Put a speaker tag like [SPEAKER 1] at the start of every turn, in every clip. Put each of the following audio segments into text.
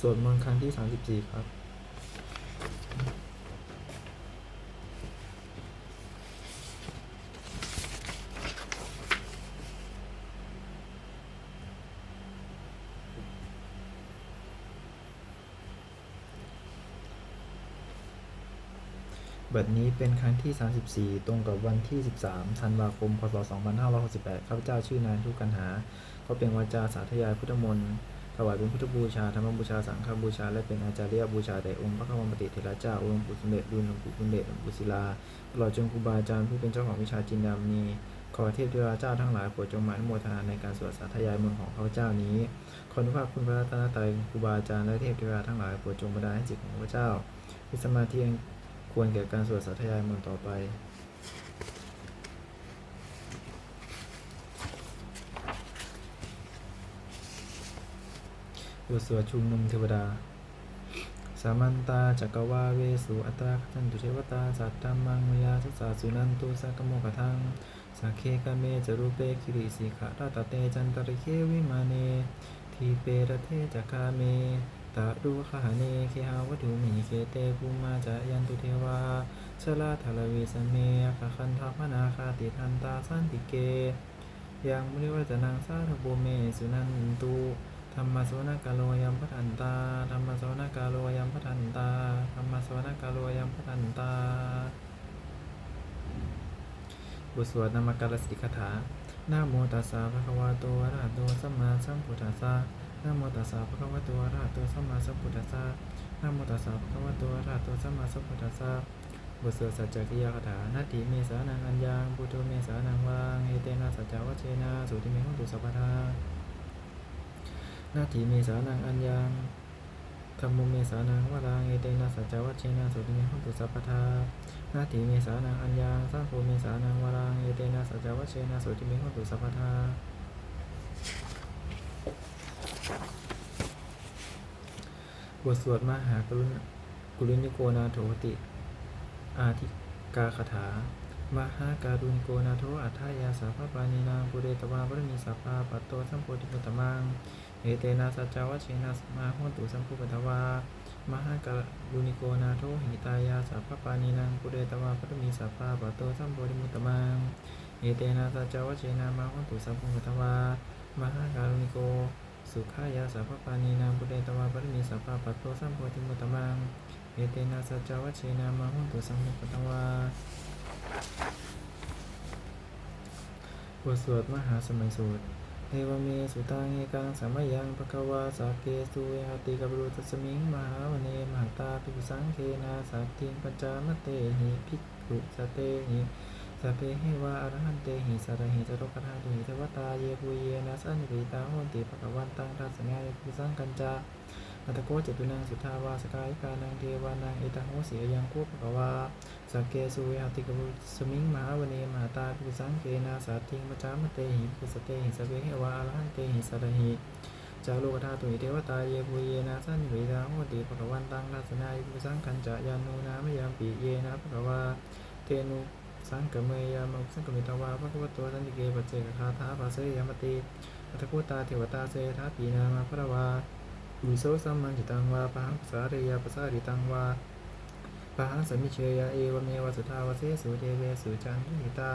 [SPEAKER 1] สวดมนต์ครั้งที่สามสิบสี่ครับ บัดนี้เป็นครั้งที่ 34 ตรงกับวันที่ 13 ธันวาคม พศ 2568 ข้าพเจ้าชื่อนายทุกันหา ก็เป็นวาจาสาธยายพุทธมนต์ ถวายเป็นพุทธบูชาธรรมบูชา สังฆบูชา และเป็นอาจาริยบูชาแด่องค์พระคัมภีร์เถระเจ้าองค์ปุสมเด็จดุลหลวงปู่คุณเดชหลวงปู่ศิลาตลอดจนครูบาอาจารย์ผู้เป็นเจ้าของวิชาจินดามณีขอเทพเทวเจ้าทั้งหลายโปรดจงมาอนุโมทนาในการสวดสาธยายมนต์ของข้าพเจ้านี้ขออนุภาพคุณพระรัตนตรัยครูบาอาจารย์และเทพเทวดาทั้งหลายโปรดจงบันดาลให้จิตของข้าพเจ้ามีสมาธิควรแก่การสวดสาธยายมนต์ต่อไป บทสวดชุมนุมเทวดา สามันตาจักรวาเวสุอัตราคตันตุเทวตาสัตตัมมังมยาสัสสาสุนันตุสักโมกทังสักเคกเมจรูเปคิริสิขะราตเตจันตริเควิมาเน ทีเประเทจักคาเมตาดูขหาเนเคหาวตุมิเคเตภูมาจายันตุเทวาชลาทลวีสเมคคันทพนาคาติทันตาสันติเก ยังมุนิวัจนังสาธโบเมสุนันตุ ธรรมสวนกาโลยัมพัทันตาธรรมสวนกาโลยัมพัทันตาธรรมสวนกาโลยัมพัทันตาบทสวดนามการสิกถานะโมตัสสะภะคะวะโตอะระหะโตสัมมาสัมพุทธัสสะนะโมตัสสะภะคะวะโตอะระหะโตสัมมาสัมพุทธัสสะนะโมตัสสะภะคะวะโตอะระหะโตสัมมาสัมพุทธัสสะบทสวดสัจจกิยคาถานาทีเมสานังอัญญังพุทโธเมสานังวังเอเตนะสัจจวัชเชนะสุติเมหุตุสัพพทา นาทีเมสานังอัญญังธรรมโมเมสานังวรังเอเตนะสัจจวัชเชนะสุติเมหุตุสัพพทานาทีเมสานังอัญญังสังโฆเมสานังวรังเอเตนะสัจจวัชเชนะสุติเมหุตุสัพพทาบทสวดมหากรุณกุลินิโกนาโถติ อาทิกาคาถา มหาการุณิโกนาโทอัฏฐายาสาภาปานีนางปุเรตวาบรมีสัพพาปัตโตสัมโพธิปุตตมังเอเตนะสัจจวัชเชนะสมาหุตุสัมภุปตวามหาการุณิโกนาโทหิตายาสาภปานีนางปุเรตวาบรมีสัพพาปัตโตสัมโพธิปุตตมังเอเตนะสัจจวัชเชนะมาหุตุสัมภุปตวามหาการุณิโกสุขายาสาภปานีนางปุเรตวาบรมีสัพพาปัตโตสัมโพธิปุตตมังเอเตนะสัจจวัชเชนะมาหุนตุสัมมุปตวา บทสวดมหาสมัยสูตรเทวเมสุตังเอกังสัมยังภควาสาเกสุเอหติกัปรุตัสมิงมหาวเนมหาตาภิกขุสังเคนาสัตถิงปัญจามเตหิภิกขุสเตหิสพเพเหวะอรหันเตหิสารหิจโรกธาตุหิเทวตาเยปุเยนะสันนิริตาโหนติภควันตังทัสสงายภิกขุสังกัญจา อัตโกจตุนังสุทาวาสกายกานังเทวานังเอตังโหเสียยังคูปะวาสักเกสุเวหติกบุสมิงมหาวเนมหาตาปิสังเกนาสาทิงมจามเตหิปุสเตหิสเวหวาอรหันเตหิสระหิจารุกธาตุหิเทวตาเยปุเยนะสันวิดาโหติภควันตังทัสนายปุสังคัญจะยานุนามยามปีเยนะภควาเทนุสังกเมยามุสังกมิตวาภควตัวสันติเกปัจเจกคาถาภาเสยามติอัตโกตาเทวตาเสทาปีนามาพระวา วิโสสัมมันจิตังวาปะหังภาเรียภาษาดิตังวาปะหังสมิเชยาเอวเมวสุทาวเสสุเทเวสุจันทิตา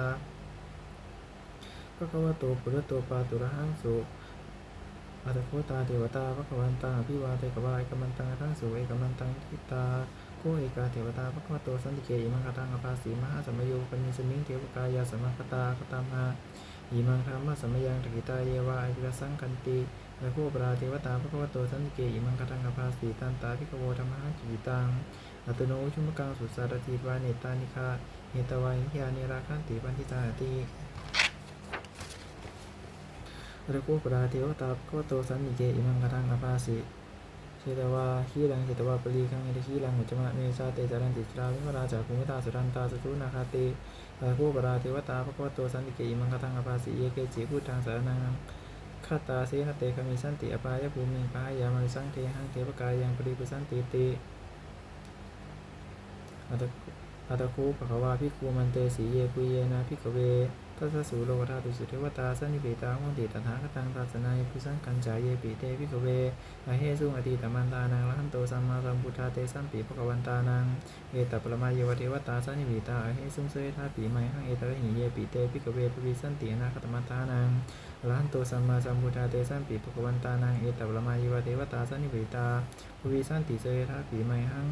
[SPEAKER 1] ภะคะวะโตปุรโตปาตุระหังสุอัตโคตาเทวตาภะคะวันตังอภิวาเทกวาเอกมันตังทั้งสุเอกมันตังทิตาโกเอกาเทวตาภะคะวะโตสันติเกอิมังคตังอภาสีมหาสมโยปนิสมิงเทวกายาสมัคตาคตามาอิมังธรรมะสมยังตกิตาเยวาอิรสังคันติ และผู้ปราเทวตาพระกวโตสันติเกอิมังคทังกภาสีตันตาพิกโวธรรมะจิตังอัตโนชุมกังสุสารติวาเนตานิคาเนตวายิยานิราคันติปันทิตาติและผู้ปราเทวตาพระกวโตสันติเกอิมังคทังกภาสีเชตวาขีรังเชตวาปรีคังเอตขีรังหุจมะเมชาเตจารันติตราวิมราจากภูมิตาสุรันตาสุทุนาคาติและผู้ปราเทวตาพระกวโตสันติเกอิมังคทังกภาสีเยเกจิพุทธังสารนัง คาตาเสนเตคามิสันติอปายภูมิปายามาสังเทหังเทวกายังปริปุสันติติอัตอัตคูภควาพิคูมันเตสีเยปุเยนะพิกเวทัสสูโลกธาตุสุเทวตาสันนิเบตาหุนติตถาคตังตัสนายพุสังกัญจายเยปิเตพิกเวอเหสุงอดีตมันตานังละหันโตสัมมาสัมพุทธาเตสัมปีภควันตานังเอตปรมาเยวเทวตาสันนิเบตาอเหสุงเสยธาปีไมหังเอตระหิเยปิเตพิกเวปวิสันตินาคตมันตานัง ละหันโตสัมมาสัมพุทธาเตสัมปีภควันตานังเอตัปรมาเยวเทวตาสันนิเบตาวิสันติเสยธาปีไมหัง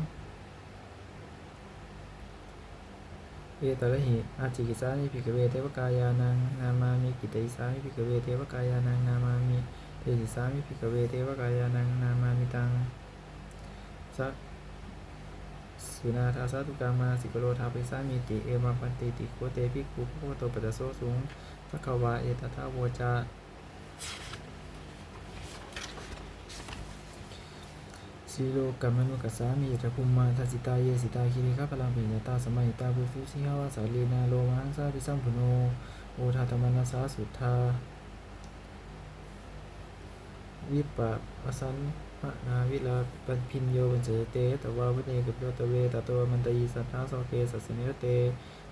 [SPEAKER 1] เอตระหิอาจิกิสามิภิกเวเทวกายานังนามามิกิตติสามิภิกเวเทวกายานังนามามิเทจิสามิภิกเวเทวกายานังนามามิตังสักสุนาทาสาตุกามาสิกโลทาปิสามิติเอมาปันติติโคเตภิกขุภคโตปัสสะโสสุง ภควาเอตถาโวจาสีโลกัมมนุกัสสามิยตภูมิมาทัสิตาเยสิตาคิริข้าพลังปิญญาตาสมัยตาบุฟุสิหาวาสาลีนาโลมาหังสาพิสัมพุโนโอทาธรรมนัสาสุทธาวิปะวสันมะนาวิลาปันพินโยบันเจเตตวาวุเนกุปโยตเวตตวมันตยีสัทธาสเกสัสสนิรเต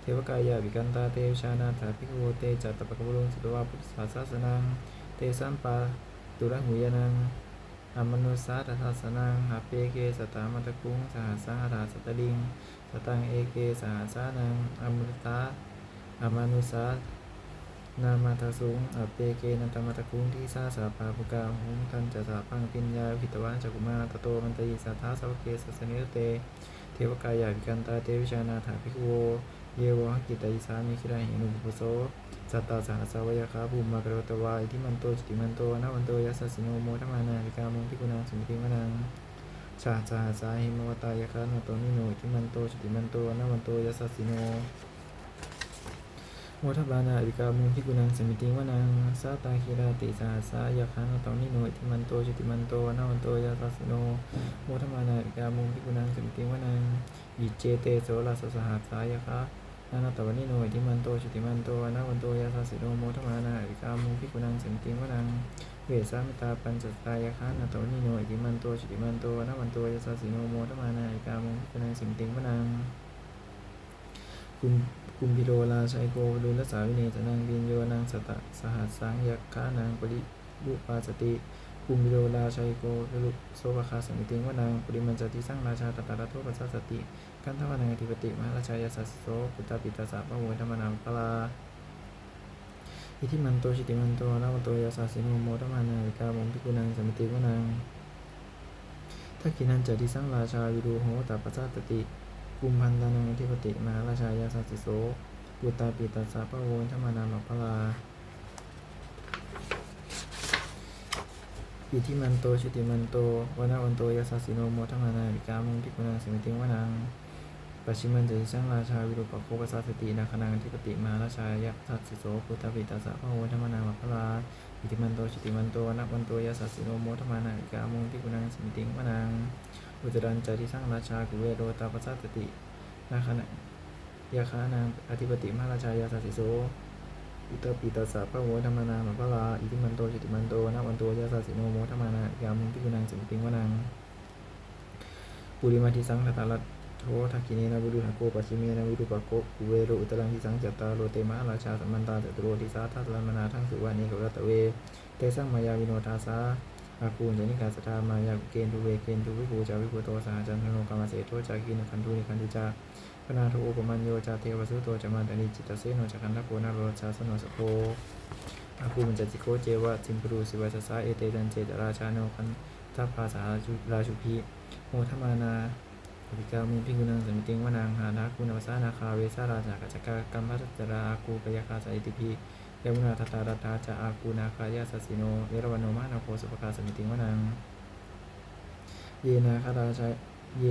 [SPEAKER 1] เทวกายาวิกันตาเตวชานาถาภิกขโวเตจัตตปะกบุรุงสุตวาพุทธศาสสนัง เตสัมปาตุระหุยนังอมนุสาตถาสนังหาเปเกสตามัตคุงสหัสสหราสตลิง สตังเอเกสหัสสานังอมรุตตาอมนุสานามาทสุงอเปเกนันตมัตตคุงที่สาสาปาปุกาหุงทันจะสาพังปิญญาภิตวันจักุมาตโตมันตยิสัทธาสวเกสัสนิเต เทวกายาวิกันตาเตวิชานาถาภิกขโว เยวหกิตายิสามิคิราหินุปุโสสัตตาสหัสาวายคาภูมิมากรตวาอิทิมันโตจิติมันโตนะวันโตยัสสสิโนโมทมานาวิกามุงพิกุณาสุมิติมนังชาสหัสาหิมวตายคาโนโตนิโนอิทิมันโตจิติมันโตนะวันโตยัสสสิโนโมทบานาวิกามุงพิกุณังสมิติวนังสาตาคิราติสหัสายาคาโนโตนิโนทิมันโตจิติมันโตนะวันโตยัสสสิโนโมทมานาวิกามุงพิกุณังสมิติวนังอิเจเตโสรัสสหัสสายคา นานาตวันนิโนอิทิมันโตชุติมันโตนาวันโตยาสาสิโนโมทมานาอิกามุพิกุนังสันติวนังเวสามิตาปัญจตายาคานาตวันนิโนอิทิมันโตชุติมันโตนาวันโตยาสาสิโนโมทมานาอิกามุพิกุนังสันติวนังกุมกุมพิโรลาชัยโกวลุลสาวิเนตนังวินโยนังสตะสหัสสังยักขานังปริบุปาสติ กุมพิโรลาชัยโกลุโสภคาสมิติวนังปริมันจติสังราชาตตาระโทปัสสสติกันทวานังอธิปติมหาราชายาสัสโสปุตตาปิตาสาปะโวธรรมนามปลาอิทิมันโตชิติมันโตนาวันโตยาสัสิโนโมธรรมานาวิกามุงพิกุนังสมิติวนังทักขินันจะดิสังราชาวิดูโหตปัสสติกุมพันตานังอธิปติมหาราชายาสัสโสปุตตาปิตาสาปะโวธรรมนามปลา อิทิมันโตชิติมันโตวนาวันโตยาสัสสิโนโมธรรมานาวิกามุงพิกุนังสมิติวนังปัจฉิมันจะสร้างราชาวิรุปโคปัสสตินาคนังทิปติมาราชายะสัสสิโสพุทธปิตาสะพะโวธรรมนามัพพลาอิติมันโตชิติมันโตนักวันโตยะสัสสิโนโมธรรมานาอิกามุงพิกุนังสมิติงมนังอุจรันจะที่สร้างราชากุเวโรตาปัสสตินาคนังยาคานังอธิปติมาราชายะสัสสิโส อุตปิตาสะพระโวธรรมนามัพพลาอิติมันโตชิติมันโตนักวันโตยะสัสสิโนโมธรรมานาอิกามุงพิกุนังสมิติงมนังปุริมาทิสังทัตตาลัตโททักขิเนนะวิรุหโกปัสสิเมนะวิรุปะโกกุเวโรอุตรังทิสังจัตตาโลเตมะราชาสัมมันตาจตุโรทิสาทัสลามนาทั้งสุวานีกับรัตเว เตสังมายาวิโนทาสาอาคูนจนิกาสตามายาเกณฑ์ทุเวเกณฑ์ทุวิภูจาวิภูโตสหจันทโนกรรมเสโทจากินคันทุนิคันตุจา พนาทอุปมัญโยจาเทวสุโตจามันตานิจิตตเสโนจักันทโกนาโรชาสโนสโคอาคูมันจติโคเจวะสิมปรูสิวาสสาเอเตจันเจตราชาโนคันทัพภาษาราชุพีโมทมานาอภิกามีพิกุนังสมิติงวานางหานาคุณวสานาคาเวสาราชากัจกากรรมพัสจราอากูปยาคาสาอิติพียมุนาทตตารัตตาจะอากูนาคายาสสิโนเวรวันโนมานาโคสุปคาสมิติงวานางเยนาคาราชาเย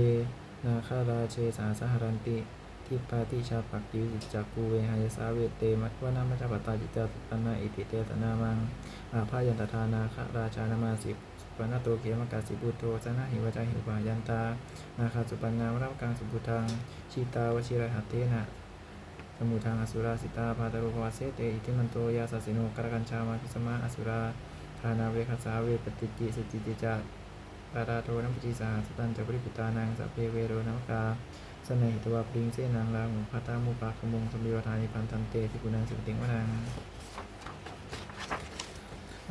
[SPEAKER 1] นาคาราเชสาสหรันติ ทิปาติชาปักยิวจักกูเวหายสาเวเต มัตวนามัจจปตาจิตตตนาอิติเตตนามัง อาภายันตทานาคาราชานามาสิปนาโตเกมกาสิบุตโตสนะหิวจาหิวายันตา นาคาสุปันนามรับกังสุบุทัง ชีตาวชิระหัตเทนะสมุทังอสุราสิตาพาตโรภวาเสเตอิทิมันโตยาสสิโนกรกันชามาพิสมาอสุราทานาเวคสาเวปฏิจิสจิติจา ปาราโทนัมปจิสาสตันจะปริปุตานังสัพเพเวโรนมกาสนหิตวาปริงเสนังลามุพัตตามุปาคมุงสมบิวทานิพันธันเตภิกขุนังสิกติงวนัง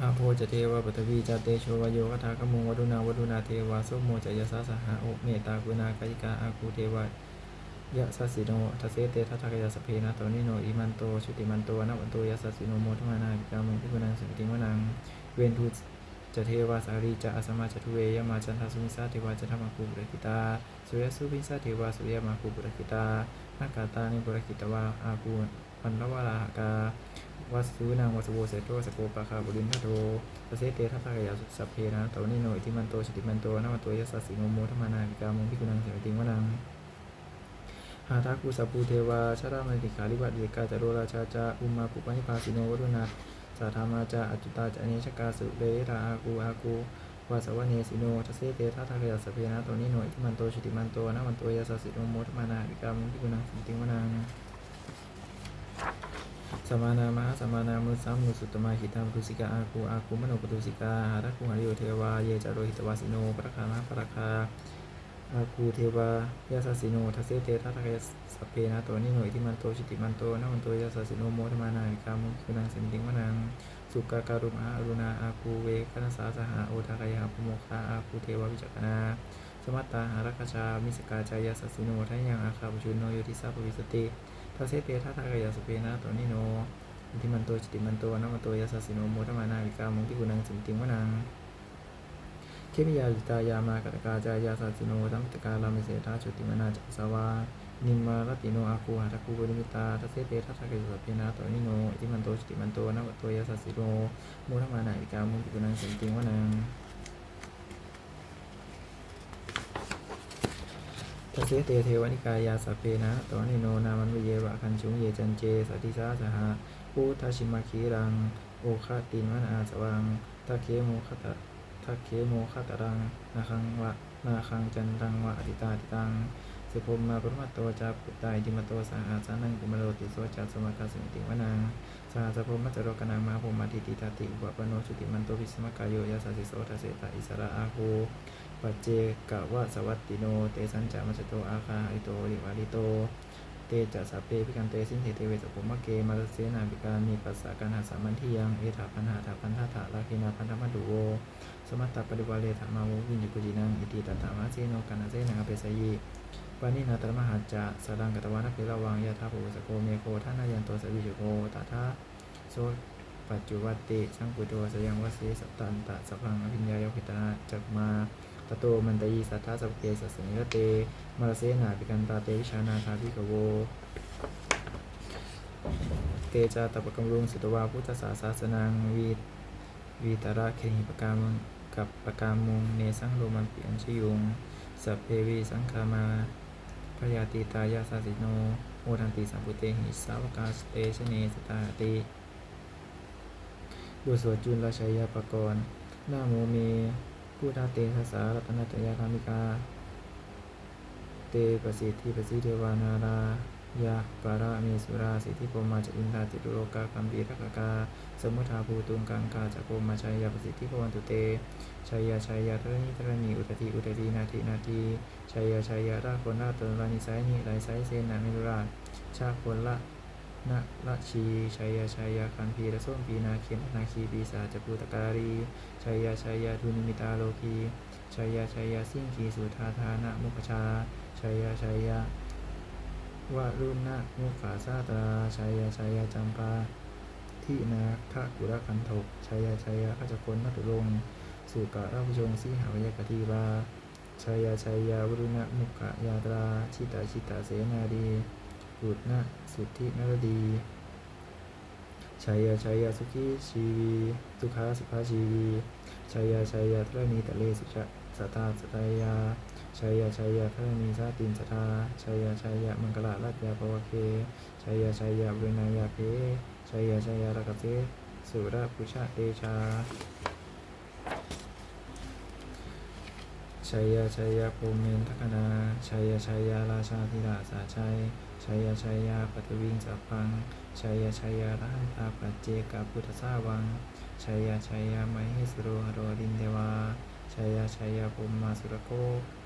[SPEAKER 1] อาโพจเทวะปัตวีจาเตโชวโยคทากมุงวดุนาวดุนาเทวาสุโมจยสาสหะโอเมตตากุณากายิกาอาคูเทวะยะสัสสิโนทัสเสเตทัตถกยาสเพนะตอนิโนอิมันโตชุติมันโตนะวันโตยะสัสสิโนโมทมานาปิกามุพิกุนังสุติมนังเวนทุ จะเทวาสารีจะอสมาจทุเวยมาจันทสุมิสาเทวาจะธรรมคูบุรกิตาสุริยสุพิสาเทวาสุริยมาคูบุรกิตานากาตานิบุรกิตวาอาคูปันละวาลาหกาวัสุนางวัสโวเสโตสโกปะคาบุรินทโตทัสเสเตทัตถกยาสัพเพนะตอนิโนอิทิมันโตชติมันโตนะวันโตยะสัสสิโนโมทมานาปิกามุพิกุนังเสุติมนังหาทักุสัพปูเทวาชารามณิขาลิวัตเยกาจโรราชาจาอุมาปุปนิพาสิโนวรุณา สาธามาจาอจุตาจาเนชกาสุเรราอากูอากูวาสวเนสิโนทัสเสเตทัทากยาสเพนะโตนิโนอิทมันโตชุติมันโตนะมันโตยาสสิโนโมทมานาวิกามุทิกุนังสิติงวนังสมานามหาสมานามุสัมมุสุตมาหิตามุสิกาอากูอากูมโนปตุสิกาหาทักุหาริโยเทวาเยจารโรหิตวาสิโนปะคามาปะคา อาคูเทวายาสสิโนทัสเซเตทัตถกยสัพเพนะตัวนิโนอิทิมันโตชิติมันโตนะมันโตยาสสิโนโมทมานาวิกามุคือนังสิมติงวนังสุกาการุมหาอรุณาอาคูเวคณสาสหาโอทากายาภโมคาอาคูเทววิจักนาสมัตตาหารักชามิสกาจายาสสิโนทัยยังอาคาบุชุนโนโยติสาปวิสติทัสเซเตทัตถกยสัพเพนะตัวนิโนอิทิมันโตชิติมันโตนะมันโตยาสสิโนโมทมานาวิกามุที่กุนังสิมติงวนัง คมิยาลิตายามากตกาจายาสาสิโนตัมตกาลามิเสธาชุติมนาจัสวานิมารติโนอาคูหาตะคูบริมิตาทัสเสตทัสสะเกสุเพนาตอนิโนอิติมันโตชติมันโตนะวัตโตยาสาสิโนโมทมานาอิกามุติกุนังสันติงวนังทัสเสตเทวนิกายาสัพเพนะตอนิโนนามันวิเยวะคันชุงเยจันเจสัติสาสหะปูทัชิมาคีรังโอคาตินวันอาสวังตะเคโมคตะ ทักเคโมฆาตรังนาคังวะนาคังจันตังวะอติตาติตังสุภมมาปรมัตโตจาปุตตายติมโตสาอาสานังกุมโรติโสจัสสมาคาสมิติวนังสาสะพมัจโรกนังมาภมาทิติตาติอุปโนชุติมันโตวิสมกายโยยาสสิโสทาเสตาอิสระอาโหปัจเจกะวะสวัตติโน เตสัญจามัจโตอาคาหิโตริวาริโต เตจัสสะเปพิกันเตสินเทเทเวสภมะเกมาลเสนาบิการมีปัสสะกันหาสามันที่ยังเอถาพันหาถาพันธาถาลาคินาพันธมัตดุโวสมัตตปริวาเลธรรมาวุวิญญุกุจินังอิติตัตถามาเสโนกันาเสนังอเปสยีวานินาตรมหาจะสดังกตวานะเพลวังยะธาปุสโกเมโคท่านายันโตสวิจุโกตถาโสปัจจุวัตติสังกุโตสยังวสีสัตตันตะสัพพังอภิญญายกิตาจักมา ตโตมันตยีสัทธาสัพเพสัสนิรเตมารเสนาปิกันตาเตวิชานาทาภิกโว เตจาตปะกำรุงสุตวาพุทธศาสาสนังวีวีตระเคหิปกามงกับปกามุงเนสังโรมันปิอัญชยุงสัพเพวีสังคามาพยาติตายาสาสิโนโอทันติสัมพุเตหิสาวกาสเตชเนสตาติบทสวดจุลชัยยปกรณ์นาโมเม พุทธาเตทัสารัตนตยาธรรมิกา เตปสิทธิปสิเทวานารายะปาระเมสุราสิทธิปมาจอินทาจิตุโลกาคัมปีรกกา สมุทาภูตุงกังกาจักโกมาชัยยาปสิทธิพวันตุเตชัยยาชัยยาทรณีทรณีอุตติอุตตินาทีนาทีชัยยาชัยยาราคนละตนรานิไซนิไรไซเซนามิรุราชาคนละ นะละชีชัยยาชัยยาคันพีระส้มปีนาเขียนนาคีปีศาจปูตการีชัยยาชัยยาทุนิมิตาโลกีชัยยาชัยยาสิ่งคีสุธาธานะมุขชาชัยยาชัยยาวารุณะมุขาซาตราชัยยชัยยจำปาที่นาคกุระคันถกชัยยชัยยขจคนมัตุรงสุกะราภชงสีหาวยกทีบาชัยยชัยยาวรุณะมุขยาตราชิตาชิตาเสนาดี บุตรนะสุทธินรดีชัยยชัยยสุขีชีวีสุขาสุภาชีวีชัยยชัยยทรณีตะเลสุชะสตาสตายาชัยยะชัยยะทรณีสาตินสทาชัยยะชัยยะมังกลาลัตยาปวเคชัยยะชัยยะเวนายาเพชัยยะชัยยะรักเสสุระพุชะเตชาชัยยะชัยยะภูมินทคนาชัยยะชัยยะราชาธิราสาชัย ชัยยะชัยยะปัตวิงสัพพังชัยยะชัยยะรันตาปัจเจกพุทธสาวังชัยยะชัยยะมหิสโรหโรดินเทวาชัยยะชัยยะภูมิมาสุรโค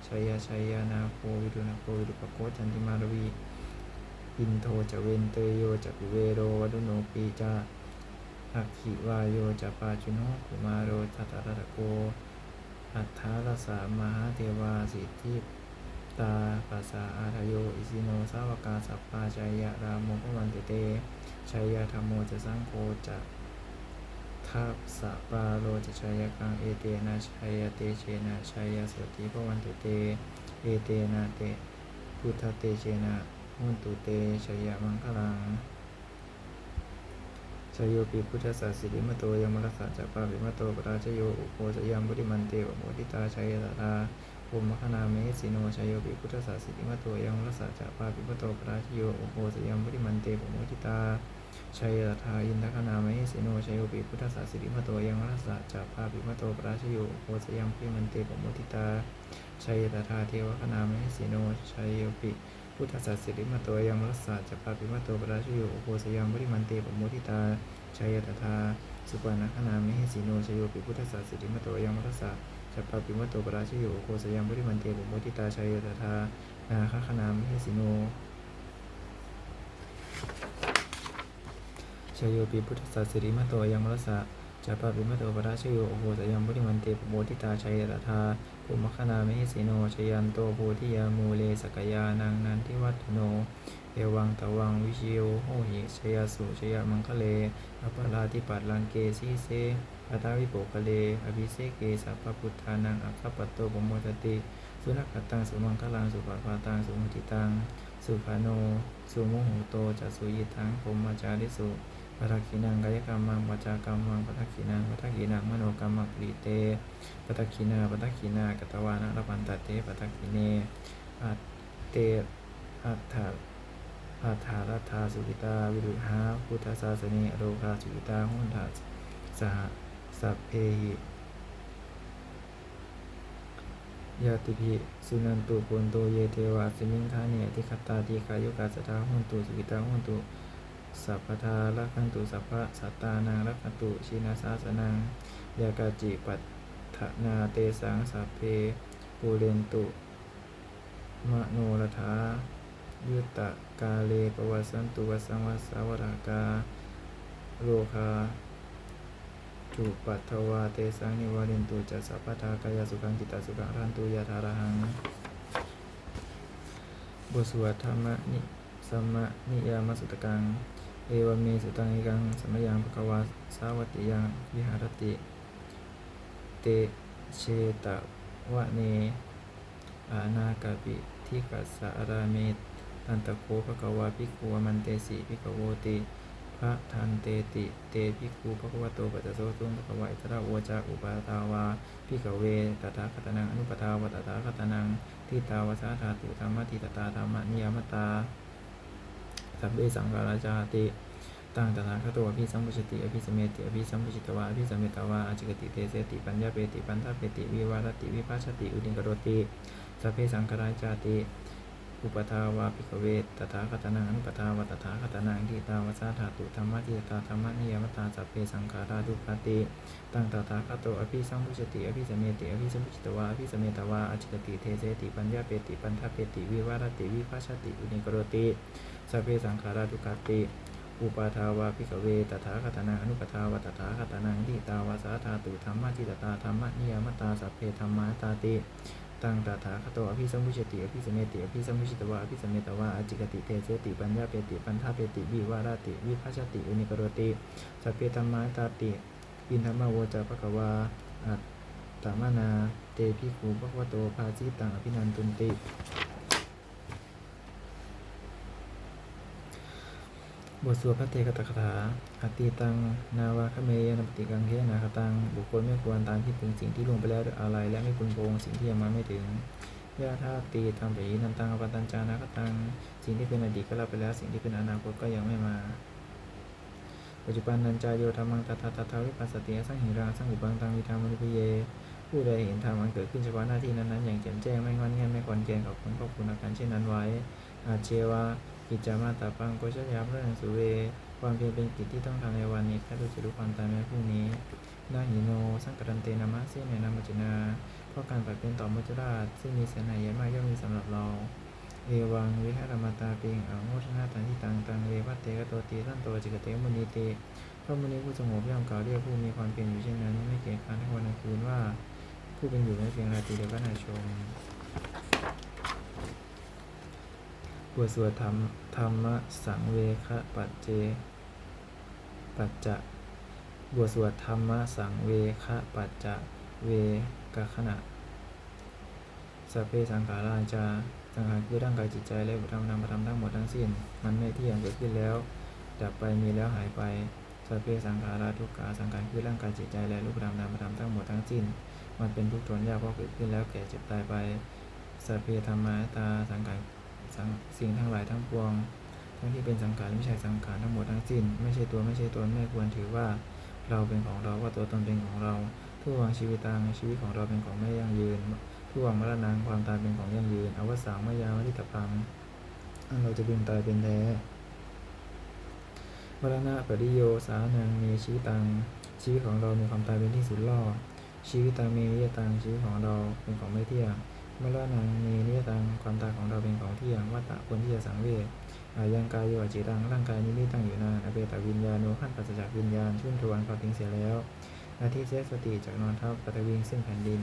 [SPEAKER 1] ชัยยะชัยยะนาโควิรุณโควิรุปโคจันติมารวีอินโทจะเวนเตโยจะกุเวโรวัดุโนปีจาอักขิวายโยจะปาจุโนกุมารโรทัตตะตะโกอัฏฐารสามหาเทวาสิทธิป ตาปัสสาอาทโย อิสิโนสาวกาสัพพาชัยยะรามโมพวันเตเตชัยยะธรรมโมจะสังโฆจะทัพสะปาโลจะชัยยะกังเอเตนะชัยยะเตเชนะชัยยะสวติพวันเตเต เอเตนะเตพุทธเตเชนะหุนตุเตชัยยะมังคลังชยโยปิพุทธสัสสิริมโตยมรสสะจัปปาปิมโตปราชโยอุโปสยามบุริมันเตวโมทิตาชัยยะตา ภูมิมคณาเมสิโนชยโยปิพุทธสัสสิริมโตยมรัสสะจัปาปิมโตปราชโยโอโปสยามบุริมันเตวโมทิตาชัยยะตถาอินทคณาเมสิโนชยโยปิพุทธสัสสิริมโตยมรัสสะจัปาปิมโตปราชโยโอโปสยามบุริมันเตวโมทิตาชัยยะตถาเทวคณาเมสิโนชัยโยปิพุทธศาสิริมโตยังรัสสะจัปาปิมโตปราชโยอุโพสยามบริมันเตปโมทิตาชัยตถาสุปานาคนามิหิสีโนชโยปิพุทธศาสิริมโตยังรัสสะ จัปปาปิมโตปราชโยโพสยามบริมันเตปโมทิตาชัยตถานาคคนามิหิสีโนชโยปิพุทธศาสริมโตยังมรสะจัปปาปิมโตปราชโยอุโพสยามบริมันเตปโมทิตาชัยตถาภูมิคณามิสิโนชยันโตโพธิยามูเลสกยานังนันทิวัฒโน เอวังตวังวิชิโยโหหิชยาสุชยามังคะเลอปราธิปัตลังเกสีเสปัทาวิโปคะเล อภิเสเกสัพพพุทธานังอัคคปัตโตปโมทติ สุนัขตังสุมังคลังสุปาปาตังสุมุติตัง สุภาโน สุโมโหโตจัสุยิทังพรหมจาริสุปัทกินังกายกรรมังวาจากรรมังปัทกินังปัทกินังมโนกรรมังปริเตปัตตคินาปัตตคินากตวานะระปันตเตปัตตคิเนอัตเตอัตถ พาอัตถารัตถาสุกิตา วิรุหาพุทธศาสนอโรคาสุกิตาหุนทาสหสัพเพหิยาติภิสุนันตุปุนโตเยเทวาสิมิงคาเนติคตาติกายุกาสตาหุนตุสุกิตาหุนตุสัพพทาลักขันตุสัพพะสัตตานังลักขันตุชินาสาสนังยากาจิปัตนาเตสังสัพเพปูเรนตุ มโนรถา ยุตะกาเลปวัสสันตุวสังวัสสาวรากาโลคาจุปัตถวาเตสังนิวารินตุจัสสัพพทากายสุขังจิตตสุขังรันตุยาธารหังบทสวดธรรมนิสัมมนิยามสุตกัง เอวเมสุตังเอกังสัมยังภควาสาวติยังวิหารติ เตเชตวะเน อาณากาปิทิกัสสะอาราเมต ตันตะโคภะคะวาภิกขุมันเตสิภิกโวติพระทันเตติเตภิกขุภะควะโตปัจจโสตุงภะควะอิตระโวจาอุปาทาวาภิกเวตถาคตนังอนุปทาวตถาคตนังทิตาวสาธาตุธรรมทิตตาธรรมนิยมตาสัพเพสังฆาราจาติตั้งตถาคตโตอภิสัมพุชติอภิสเมติอภิสัมพุชิตวาอภิสเมตวาอาจิกติเตเสติปัญญาเปติปันทาเปติวิวารติวิภาชติอุดิงกรติสัพเพสังฆราจาติ อุปทาวาภิกเวตตถาคตนังอนุปทาวตถาคตนังทิตาวสาธาตุธรรมะทิตาธรรมะนิยมตาสัพเพสังขาราทุปติตังตถาคตโตอภิสัมพุชติอภิสเมติอภิสัมพุชิตวาอภิสเมตวาอจิกติเทเสติปัญญาเปติปันทาเปติวิวารติวิภาชติอุดิกรติสัพเพสังขาราทุกติอุปาทาวาภิกเวตถาคตนังอนุปทาวตถาคตนังทิตาวาสาธาตุธรรมะทิตาธรรมะนิยมตาสัพเพธรรมาตาติ ตังตถาคตโตอภิสัมพุชติอภิสมเมติอภิสัมพุชิตวาอภิสมเมตวาอจิกติเทเสติปัญญาเปติปันธาเปติวิวาราติวิภัชติอุนิกรติสัพเพธรรมาตาติ อินธรรมโวจาภควาอัตตมนา เตภิกขุภควโตภาสิตังอภินันตุนติ บทสวดพระเตกตคาถาอติตัง นาวาคเมยนปฏิกังเขนาคตัง บุคคลไม่ควรตามคิดถึงสิ่งที่ล่วงไปแล้วอะไร และไม่พึงโพงสิ่งที่ยังมาไม่ถึงยาธาตีตามปีนันตังอปัตตัญจานาคตัง สิ่งที่เป็นอดีตก็ล้วไปแล้ว สิ่งที่เป็นอนาคตก็ยังไม่มา ปัจจุบันนันจายโยธรรมังตถาตถาวิปัสสติสังหิราสังอุปังตังวิธามนุพิเย ผู้ใดเห็นธรรมันเกิดขึ้นเฉพาะหน้าที่นั้นๆ อย่างแจ่มแจ้งไม่งอนแงนไม่คอนแกนขอบคุณขอบคุณอาการเช่นนั้นไว้ อาเจวา กิจจามาตาปังโกชยาพระนังสุเว ความเพียรเป็นกิจที่ต้องทำในวันนี้แค่รู้จะรู้ความตายแม้พรุ่งนี้นาหิโน สังกรันเตนามาเสเนนามจจนาเพราะการปฏิเป็นต่อมุจราชซึ่งมีเสนาใหญ่มากย่อมมีสำหรับเราเอวังวิหารมาตาปิงอังโมชนาตันที่ตังตังเววัตเตกะโตตีท่านโตจิกเตมุนีเตพระมุนีผู้สงบย่อมกล่าวเรียกผู้มีความเพียรอยู่เช่นนั้น ไม่เกียจคร้านทั้งวันทั้งคืนว่า ผู้เป็นอยู่ไม่เพียงราตรีเดียวก็น่าชม บทสวดธรรมธรรมสังเวคะปัจเจ ปัจจะบทสวดธรรมสังเวคะปัจจะเวกขณะสัพเพสังขาราจาสังขารคือร่างกายจิตใจและบุตรธรรมนามธรรมทั้งหมดทั้งสิ้น มันไม่เที่ยงเกิดขึ้นแล้ว ดับไปมีแล้วหายไปสัพเพสังขาราทุกขาสังขารคือร่างกายจิตใจและรูปธรรมนามธรรมทั้งหมดทั้งสิ้น มันเป็นทุกข์ทนยากเพราะเกิดขึ้นแล้วแก่เจ็บตายไปสัพเพธรรมาตาสังขาร สิ่งทั้งหลายทั้งปวง ทั้งที่เป็นสังขารไม่ใช่สังขารทั้งหมดทั้งสิ้น ไม่ใช่ตัวไม่ใช่ตนไม่ควรถือว่า เราเป็นของเราว่าตัวตนเป็นของเราทุกวังชีวิตตังชีวิตของเราเป็นของไม่ยั่งยืนทุกวังมรณะความตายเป็นของยั่งยืนอวสานมายามริตพังอันเราจะเป็นตายเป็นแท้มรณะปริโยสานังมีชีวิตตังชีวิตของเรามีความตายเป็นที่สุดล่อชีวิตตังมีนิยตังชีวิตของเราเป็นของไม่เที่ยง มรณะมีนิยตังความตายของเราเป็นของเที่ยงวัตตะคนที่จะสังเวชอายังกายโยจิตังร่างกายนี้ไม่ตั้งอยู่นานอเปตวิญญาโนขั้นปัจจากวิญญาณชุ่นทวนเขามทิ้งเสียแล้วอาทิเสสติจากนอนทับปฐวิงซึ่งแผ่นดิน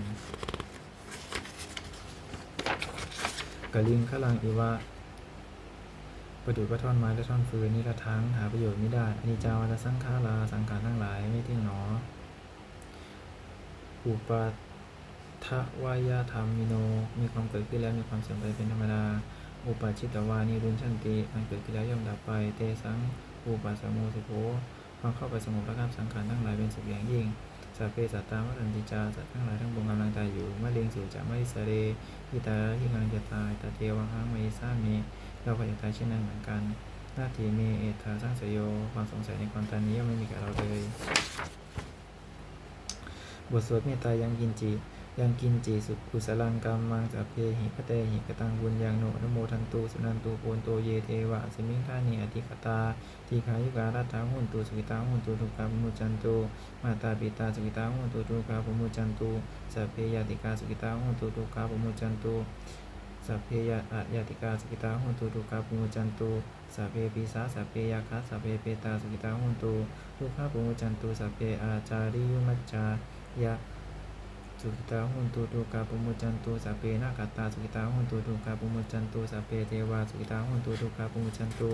[SPEAKER 1] กลิงขลังอิวะประดุจว่าท่อนไม้และท่อนฟืนนี่ละทั้งหาประโยชน์ไม่ได้อนิจจาวัฏสังขาราสังขารทั้งหลายไม่เที่ยงหนออุปา ทวายธรรมมิโน มีความเกิดขึ้นแล้วมีความเสื่อมไปเป็นธรรมดา อุปาชิตวานิรุนชันติมันเกิดขึ้นแล้วย่อมดับไป เตสังอุปาสโมสุโภความเข้าไปสงบระงับสังขารทั้งหลายเป็นสุขอย่างยิ่งสัพเพสัตตามรันติจาสัตว์ทั้งหลายทั้งปวงกำลังตายอยู่มะเร็งสู่จะไม่สเรทิตาที่กำลังจะตายตาเทวังหังไมซ่ามีเราก็จะตายเช่นนั้นเหมือนกันหน้าทีเมเอตาสร้างสยโยความสงสัยในความตายนี้ย่อมไม่มีแก่เราเลยบทสวดเมตตายังกินจิ ยังกินจิสุกุสลังกรรมังสัพเพหิปเตหิกตังบุญยังโนนโมทันตุสุนันตุโปนโตเยเทวะสมิงฆานีอธิคตาทีขายุการัตถาหุนตุสุกิตาหุนตุทุกาปมุจันตุมาตาปิตาสุกิตาหุนตุทุกาปมุจันตุสัพเพยติกาสุกิตาหุนตุทุกาปมุจันตุสัพเพยะยติกาสุกิตาหุนตุทุกาปมุจันตุสัพเพปิสาสัพเพยาคัสสัพเพเปตาสุกิตาหุนตุทุกาปมุจันตุสัพเพอาจาริยุมัจจายะ สุขิตาหุนตุตุกาปุมุจันตุสัพเพนาคาตาสุขิตาหุนตุตุกาปุมุจันตุสัพเพเทวาสุขิตาหุนตุตุกาปุมุจันตุ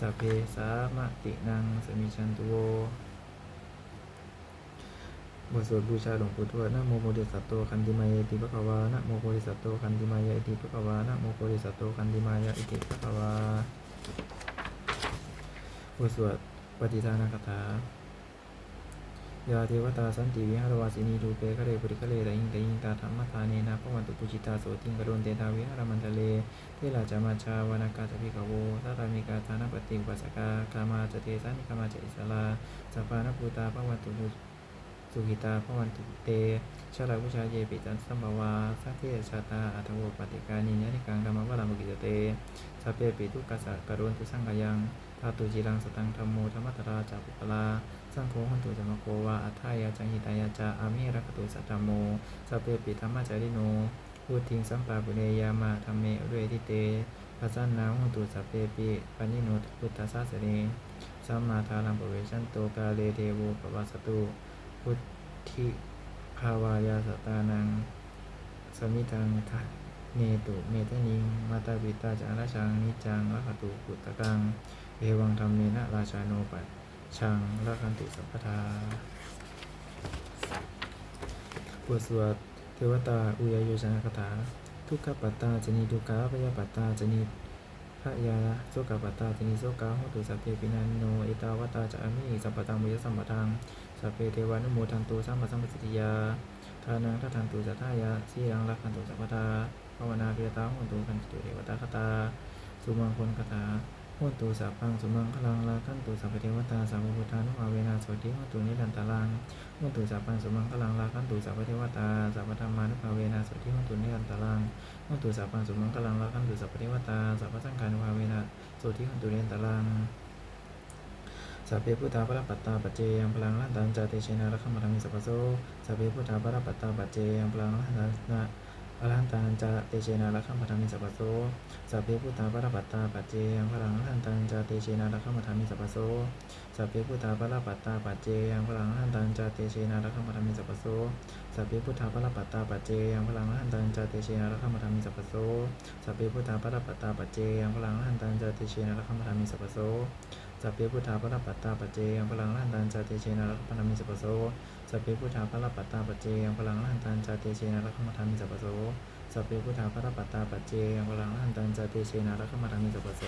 [SPEAKER 1] สัพเพสามตินังสมิชันตุโวบทสวดบูชาหลวงปู่ทวดนะโมโพธิสัตโตคันติมายติภะคะวานะโมโพธิสัตโตคันติมายติภะคะวานะโมโพธิสัตโตคันติมายติภะคะวาบทสวดปฏิทานคาถา ยาเทวตาสันติวิหารวาสินีรูเปคะเรปุริคะเลตยิงตยิงตาธรรมทาเนนะพระวันตุปุจิตาโสติงกรุณเตตาวิหารมันทะเลเทลาจามาชาวานากาตพิกโวทัตามิกาทานปฏิปัสกากามาจเทสานิกามาจอิสลาสัพพานภูตาพระวันตุสุหิตาพระวันตุเตชาลาพุชาเยปิจันสัมภวาสักเทชาตาอัตโวปฏิกานิยนิกังธรรมวรามกิจเตสัพเพปิทุกัสสะกรุณตุสังกยังทาตุจิรังสตังธรรมโมธรรมตราจาปุปลา สังโฆหันตุจามโกวาอัฏฐายาจังหิตายาจาอามิรักตุสัตตโมสัพเพปิธรรมจาริโนพูดทิ้งสัมปาปุเนยามาธรรมเมเรทิเตปัสสันนาหันตุสัพเพปิปานิโนพุทธสาสเนสัมมาทาลังปเวชันโตกาเลเทโวปวัสตุพุทธิภาวายาสตานังสมิทังทะเนตุเมตนิงมาตาปิตาจาราชังนิจังละคตุปุตตะกังเอวังธรรมเนนะราชาโนปัจ ชังละคันติสัพพทาบทสวดเทวตา อุยโยชนะคาถา ทุกขปัตตาจนีทุกขาพยาปัตตาจนีพระยาโสกปัตตาจนีโสกาหตุสัพเพปินันโนเอตาวตาจะอามิสัมปตังมุยสัมปทังสัพเพเทวานุโมทันตุสัมปสัมปสิทิยาทานังทัทันตุสัทธายาสีรังรักขันตุสัพพทาภาวนาเพียตาโหตุคันตุเทวตาคตา สุมังคลคาถา โหตุสัพพังสุมังคลังลาขันตุสัพพเทวตาสัพพุทธานุภาเวนะสวัสดีโหตุนิรันตาลังโหตุสัพพังสุมังคลังลาขันตุสัพพเทวตาสัพพธรรมานุภาเวนะสวัสดีโหตุนิรันตาลังโหตุสัพพังสุมังคลังลาขันตุสัพพเทวตาสัพพสังฆานุภาเวนะสวัสดีโหตุนิรันตาลังสัพเพพุทธาปรปัตตาปัจเจยังพลังลันตันจาเตเชนะระคัมมาทามิสัพพโสสัพเพพุทธาปรปัตตาปัจเจยังพลังลันตัน นะอรหันตันจาเตเชนะระคัมมาทามิสัพพโสสัพเพพุทธาปรปัตตาปัจเจยังพลังลันตันจาเตเชนะระคัมมาทามิสัพพโสสัพเพพุทธาปรปัตตาปัจเจยังพลังลันตันจาเตเชนะระคัมมาทามิสัพพโสสัพเพพุทธาปรปัตตาปัจเจยังพลังลันตันจาเตเชนะระคัมมาทามิสัพพโสสัพเพพุทธาปรปัตตาปัจเจยังพลังลันตันจาเตเชนะระคัมมาทามิสัพพโสสัพเพพุทธาปรปัตตาปัจเจยังพลังลันตันจาเตเชนะรักขมามิสัพพโส สัพเพพุทธาประปัตตาปัจเจยังพลังลันตันจาเตเชนะรักขมามิสัพพโสสัพเพพุทธาประปัตตาปัจเจยังพลังลันตันจาเตเชนะรักขมามิสัพพโส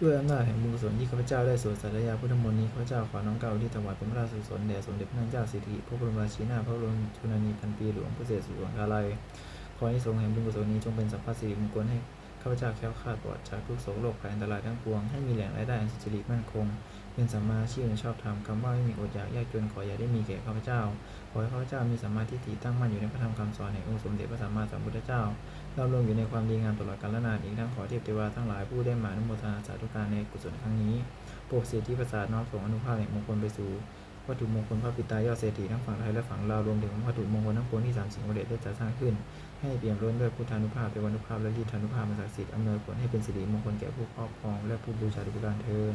[SPEAKER 1] ด้วยอำนาจแห่งบุญกุศลที่ข้าพเจ้าได้สวดสัตยาพุทธมนต์นี้ข้าพเจ้าขอน้อมเกล้าที่ถวายเป็นพระราชกุศลแด่สมเด็จพระนางเจ้าสิริพระบรมราชินีพระบรมชนนีพันปีหลวงพระเศรษฐสุวรรณาลัยขอให้สงแห่งบุญกุศลนี้จงเป็นสัพพะสิริมงคลให้ข้าพเจ้าแคล้วคลาดปลอดจากทุกโศกโรคภัยอันตรายทั้งปวงให้มีแหล่งรายได้อันสุจริตมั่นคง เป็นสัมมาชีพในชอบธรรมคำว่าไม่มีอดอยากยากจนขออย่าได้มีแก่ข้าพเจ้า ขอให้ข้าพเจ้ามีสัมมาทิฏฐิตั้งมั่นอยู่ในพระธรรมคำสอนแห่งองค์สมเด็จพระสัมมาสัมพุทธเจ้าดำรงอยู่ในความดีงามตลอดกาลนานอีกทั้งขอเทพเทวาทั้งหลายผู้ได้มาอนุโมทนาสาธุการในกุศลครั้งนี้โปรดเสิทธิประสาทน้อมส่งอนุภาพแห่งมงคลไปสู่วัตถุมงคลพระปิตายอดเศรษฐีทั้งฝั่งไทยและฝั่งลาวรวมถึงวัตถุมงคลทั้งปวงที่สามสิ่งประเดชได้จัดสร้างขึ้น ให้เปี่ยมล้นด้วยพุทธานุภาพเทวานุภาพและฤทธานุภาพมาศักดิ์สิทธิ์อำนวยผลให้เป็นสิริมงคลแก่ผู้ครอบครองและผู้บูชาทุกประการเทิน